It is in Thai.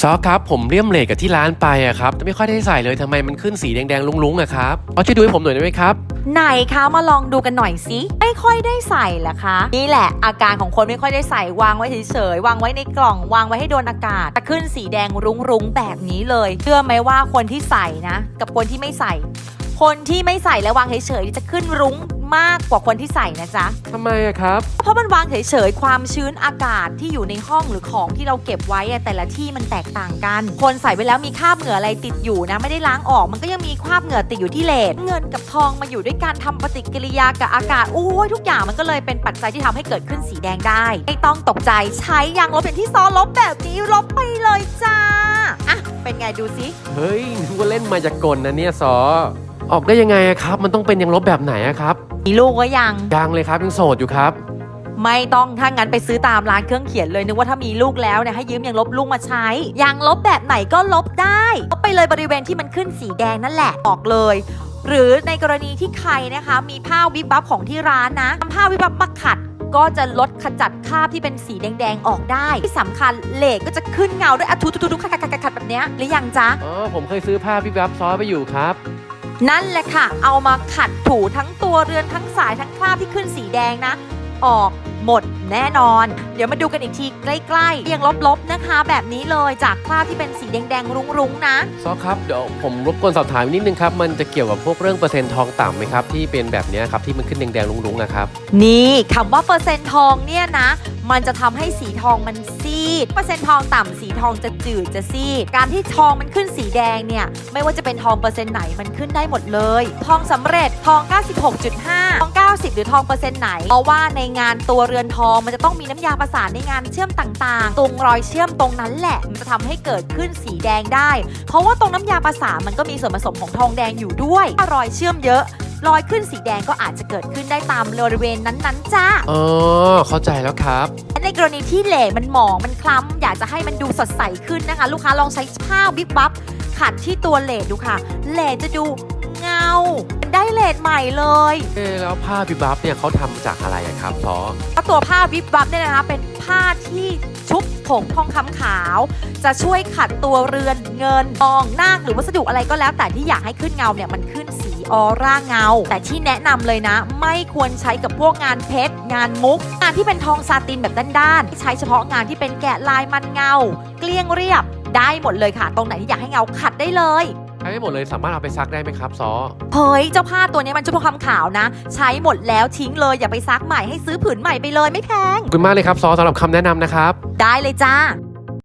ซอครับผมเลี่ยมเหล็กกับที่ร้านไปอะครับแต่ไม่ค่อยได้ใส่เลยทำไมมันขึ้นสีแดงๆลุ้งๆอะครับเอาช่วยดูให้ผมหน่อยได้ไหมครับไหนคะมาลองดูกันหน่อยสิไม่ค่อยได้ใส่เหรอคะนี่แหละอาการของคนไม่ค่อยได้ใส่วางไว้เฉยๆวางไว้ในกล่อง วางไว้ให้โดนอากาศจะขึ้นสีแดงรุ้งๆแบบนี้เลยเชื่อไหมว่าคนที่ใส่นะ กับคนที่ไม่ใส่ คนที่ไม่ใส่และวางเฉยๆจะขึ้นรุ้ง มากกว่าคนที่ใส่นะจ๊ะ ทำไมอะครับ เพราะมันวางเฉยๆ ความชื้นอากาศที่อยู่ในห้องหรือของที่เราเก็บไว้อะแต่ละที่มันแตกต่างกัน คนใส่ไปแล้วมีคราบเหงื่ออะไรติดอยู่นะ ไม่ได้ล้างออก มันก็ยังมีคราบเหงื่อติดอยู่ที่เลดเงินกับทองมาอยู่ด้วยการทำปฏิกิริยากับอากาศโอ้ยทุกอย่างมันก็เลยเป็นปัจจัยที่ทำให้เกิดขึ้นสีแดงได้ไม่ต้องตกใจใช้ยางลบเป็นที่ซอลบแบบนี้ลบไปเลยจ้าอะเป็นไงดูสิ เฮ้ยนึกว่าเล่นมายากลนะเนี่ยซอ ออกได้ยังไงอะครับ มันต้องเป็นยังลบแบบไหนอะครับมีลูกก็ยัง ยังเลยครับยังโสดอยู่ครับ ไม่ต้องถ้างั้นไปซื้อตามร้านเครื่องเขียนเลยนึกว่าถ้ามีลูกแล้วเนี่ยให้ยืมยางลบลูกมาใช้ยางลบแบบไหนก็ลบได้ลบไปเลยบริเวณที่มันขึ้นสีแดงนั่นแหละออกเลย หรือในกรณีที่ใครนะคะ มีผ้าวิบวับของที่ร้านนะนำผ้าวิบวับมาขัดก็จะลดขจัดคราบที่เป็นสีแดง ๆ ออกได้ ที่สำคัญเหล็กก็จะขึ้นเงาด้วยอะทุทุๆๆขัดๆๆๆแบบเนี้ยหรือยังจ๊ะอ๋อผมเคยซื้อผ้าพี่บับซอไปอยู่ครับ นั่นแหละค่ะ เอามาขัดถูทั้งตัวเรือนทั้งสายทั้งคราบที่ขึ้นสีแดงนะ ออกหมดแน่นอน เดี๋ยวมาดูกันอีกทีใกล้ๆยังลบๆนะคะ แบบนี้เลยจากคราบที่เป็นสีแดงๆ รุ้งๆ นะ ซอครับเดี๋ยวผมรบกวนสอบถามนิดนึงครับ มันจะเกี่ยวกับพวกเรื่องเปอร์เซ็นต์ทองต่ำไหมครับ ที่เป็นแบบเนี้ยครับที่มันขึ้นแดงๆลุ้งๆนะครับ นี่คำว่าเปอร์เซ็นต์ทองเนี่ยนะ มันจะทำให้สีทองมันซีด เปอร์เซ็นต์ทองต่ำสีทองจะจืดจะซีด การที่ทองมันขึ้นสีแดงเนี่ย ไม่ว่าจะเป็นทองเปอร์เซ็นต์ไหนมันขึ้นได้หมดเลย ทองสำเร็จทอง 96.5 ทอง 90 หรือทองเปอร์เซ็นต์ไหน เพราะว่าในงานตัวเรือนทองมันจะต้องมีน้ำยาประสานในงานเชื่อมต่างๆ ตรงรอยเชื่อมตรงนั้นแหละ มันจะทำให้เกิดขึ้นสีแดงได้ เพราะว่าตรงน้ำยาประสานมันก็มีส่วนผสมของทองแดงอยู่ด้วยถ้ารอยเชื่อมเยอะ รอยขึ้นสีแดงก็อาจจะเกิดขึ้นได้ตามบริเวณนั้นๆจ้าอ๋อเข้าใจแล้วครับ ในกรณีที่เหล่มันหมองมันคล้ำอยากจะให้มันดูสดใสขึ้นนะคะ ลูกค้าลองใช้ผ้าวิบวับขัดที่ตัวเหลดดูค่ะเหลดจะดูเงาเป็นได้เหลดใหม่เลยเอ๊ะแล้วผ้าพี่บับเนี่ยเขาทำจากอะไรอะครับซอก็ตัวผ้าวิบวับเนี่ยนะคะ เป็นผ้าที่ชุบผงทองคำขาว จะช่วยขัดตัวเรือนเงินทองนาคหรือวัสดุอะไรก็แล้ว แต่ที่อยากให้ขึ้นเงาเนี่ยมันขึ้นสี ออร่าเงา แต่ที่แนะนำเลยนะ ไม่ควรใช้กับพวกงานเพชร งานมุก งานที่เป็นทองซาตินแบบด้านๆ ใช้เฉพาะงานที่เป็นแกะลายมันเงา เกลี้ยงเรียบ ได้หมดเลยค่ะ ตรงไหนที่อยากให้เงาขัดได้เลยใช้ไม่หมดเลยสามารถเอาไปซักได้ไหมครับซอเฮ้ยเจ้าผ้าตัวนี้มันชุบทองคำขาวนะ ใช้หมดแล้วทิ้งเลยอย่าไปซักใหม่ให้ซื้อผืนใหม่ไปเลยไม่แพงขอบคุณมากเลยครับซอสำหรับคำแนะนำนะครับ ได้เลยจ้า